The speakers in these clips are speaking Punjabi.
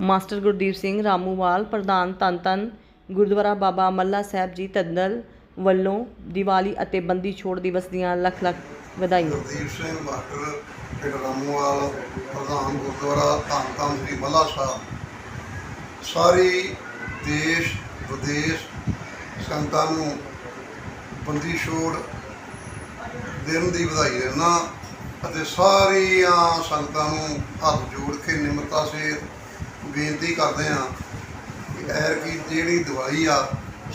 ਮਾਸਟਰ ਗੁਰਦੀਪ ਸਿੰਘ ਰਾਮੂਵਾਲ ਪ੍ਰਧਾਨ ਧੰਨ ਧੰਨ ਗੁਰਦੁਆਰਾ ਬਾਬਾ ਮੱਲਾ ਸਾਹਿਬ ਜੀ ਤੰਦਲ ਵੱਲੋਂ ਦੀਵਾਲੀ ਅਤੇ ਬੰਦੀ ਛੋੜ ਦਿਵਸ ਦੀਆਂ ਲੱਖ ਲੱਖ ਵਧਾਈਆਂ। ਗੁਰਦੀਪ ਸਿੰਘ, ਮਾਸਟਰ ਪਿੰਡ ਰਾਮੂਵਾਲ ਪ੍ਰਧਾਨ ਗੁਰਦੁਆਰਾ ਧੰਨ ਧੰਨ ਸ੍ਰੀ ਮੱਲਾ ਸਾਹਿਬ। ਸਾਰੀ ਦੇਸ਼, ਵਿਦੇਸ਼ ਸੰਗਤਾਂ ਨੂੰ ਬੰਦੀ ਛੋੜ ਦਿਨ ਦੀ ਵਧਾਈ ਦਿੰਦਾ ਅਤੇ ਸਾਰੀਆਂ ਸੰਗਤਾਂ ਨੂੰ ਹੱਥ ਜੋੜ ਕੇ ਨਿਮਰਤਾ ਸੇਤ ਬੇਨਤੀ ਕਰਦੇ ਹਾਂ ਕਿ ਐਰ ਕੀ ਜਿਹੜੀ ਦਵਾਈ ਆ,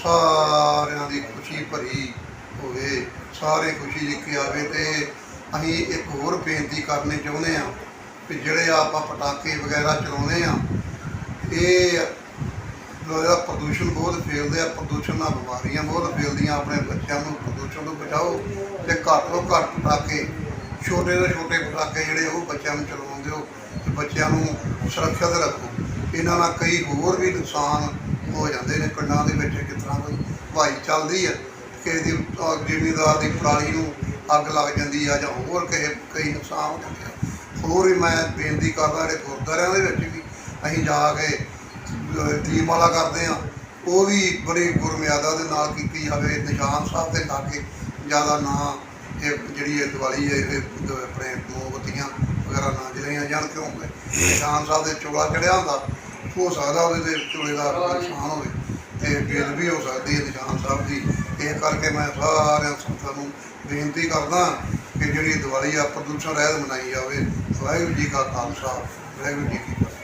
ਸਾਰਿਆਂ ਦੀ ਖੁਸ਼ੀ ਭਰੀ ਹੋਵੇ, ਸਾਰੇ ਖੁਸ਼ੀ ਲਿਖੀ ਆਵੇ ਤੇ ਅਸੀਂ ਇੱਕ ਹੋਰ ਬੇਨਤੀ ਕਰਨੀ ਚਾਹੁੰਦੇ ਆ ਕਿ ਜਿਹੜੇ ਆਪਾਂ ਪਟਾਕੇ ਵਗੈਰਾ ਚਲਾਉਂਦੇ ਆ ਇਹ ਜਿਹੜਾ ਪ੍ਰਦੂਸ਼ਣ ਬਹੁਤ ਫੈਲਦੇ ਆ, ਪ੍ਰਦੂਸ਼ਣ ਨਾਲ ਬਿਮਾਰੀਆਂ ਬਹੁਤ ਫੈਲਦੀਆਂ, ਆਪਣੇ ਬੱਚਿਆਂ ਨੂੰ ਪ੍ਰਦੂਸ਼ਣ ਤੋਂ ਬਚਾਓ ਤੇ ਘੱਟ ਤੋਂ ਘੱਟ ਪਟਾਕੇ ਛੋਟੇ ਤੋਂ ਛੋਟੇ ਪਟਾਕੇ ਜਿਹੜੇ ਉਹ ਬੱਚਿਆਂ ਨੂੰ ਚਲਾਉਣ ਦਿਓ ਤੇ ਬੱਚਿਆਂ ਨੂੰ ਸੁਰੱਖਿਅਤ ਰੱਖੋ। ਇਹਨਾਂ ਨਾਲ ਕਈ ਹੋਰ ਵੀ ਨੁਕਸਾਨ ਹੋ ਜਾਂਦੇ ਨੇ, ਪਿੰਡਾਂ ਦੇ ਵਿੱਚ ਕਿਸ ਤਰ੍ਹਾਂ ਕੋਈ ਹਵਾਈ ਚੱਲਦੀ ਹੈ ਕਿਸੇ ਦੀ, ਅਹ, ਜ਼ਿਮੀਂਦਾਰ ਦੀ ਪਰਾਲੀ ਨੂੰ ਅੱਗ ਲੱਗ ਜਾਂਦੀ ਆ ਜਾਂ ਹੋਰ ਕਿਸੇ, ਕਈ ਨੁਕਸਾਨ ਹੋ ਜਾਂਦੇ ਆ। ਹੋਰ ਵੀ ਮੈਂ ਬੇਨਤੀ ਕਰਦਾ ਜਿਹੜੇ ਗੁਰਦੁਆਰਿਆਂ ਦੇ ਵਿੱਚ ਵੀ ਅਸੀਂ ਜਾ ਕੇ, ਅਹ, ਦੀਪਮਾਲਾ ਕਰਦੇ ਆ ਉਹ ਵੀ ਬੜੀ ਗੁਰਮਿਆਦਾ ਦੇ ਨਾਲ ਕੀਤੀ ਜਾਵੇ, ਨਿਸ਼ਾਨ ਸਾਹਿਬ ਦੇ ਲਾਗੇ ਜ਼ਿਆਦਾ ਨਾ ਇਹ ਜਿਹੜੀ ਇਹ ਦੀਵਾਲੀ ਹੈ ਇਹਦੇ ਆਪਣੇ ਮੋਮਬੱਤੀਆਂ ਵਗੈਰਾ ਨਾ ਜਲਾਈਆਂ ਜਾਣ ਕਿਉਂਕਿ ਨਿਸ਼ਾਨ ਸਾਹਿਬ ਦੇ ਚੋਲਾ ਚੜਿਆ ਹੁੰਦਾ, ਹੋ ਸਕਦਾ ਉਹਦੇ ਤੇ ਚੋਲੇ ਦਾ ਨੁਕਸਾਨ ਹੋਵੇ ਤੇ ਬਿੱਲ ਵੀ ਹੋ ਸਕਦੀ ਹੈ ਨਿਸ਼ਾਨ ਸਾਹਿਬ ਦੀ। ਇਹ ਕਰਕੇ ਮੈਂ ਸਾਰਿਆਂ ਸੰਗਤਾਂ ਨੂੰ ਬੇਨਤੀ ਕਰਦਾ ਕਿ ਜਿਹੜੀ ਦੀਵਾਲੀ ਆ, ਪ੍ਰਦੂਸ਼ਣ ਰਹਿਤ ਮਨਾਈ ਜਾਵੇ। ਵਾਹਿਗੁਰੂ ਜੀ ਕਾ ਖਾਲਸਾ, ਵਾਹਿਗੁਰੂ ਜੀ ਕੀ ਫਤਿਹ।